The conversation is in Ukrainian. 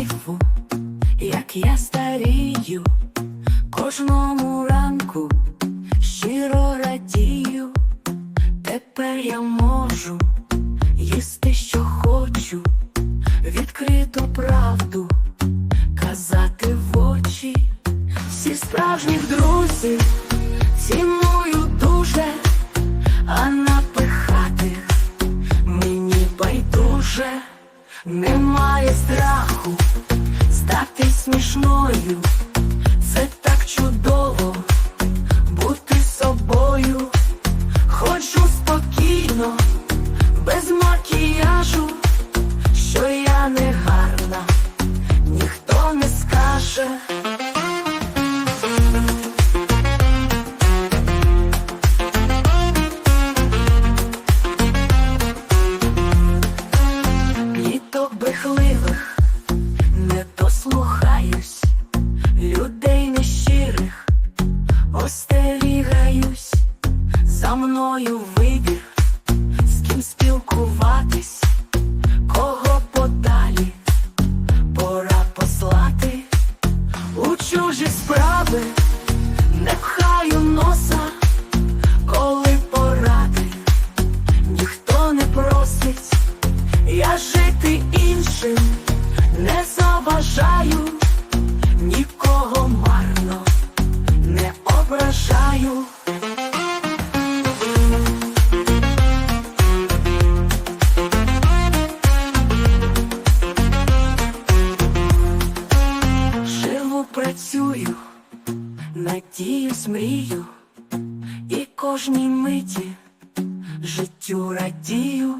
кайфу, як я старію, кожному ранку щиро радію, тепер я можу їсти, що хочу, відкриту правду, казати в очі, всі справжніх друзів ціную дуже. а немає страху стати смішною. За мною вибір, з ким спілкуватись, кого подалі. Пора послати у чужі справи, не пхаю носа, коли поради, ніхто не просить, я жити іншим працюю, надіюсь, мрію, і кожній миті життю радію.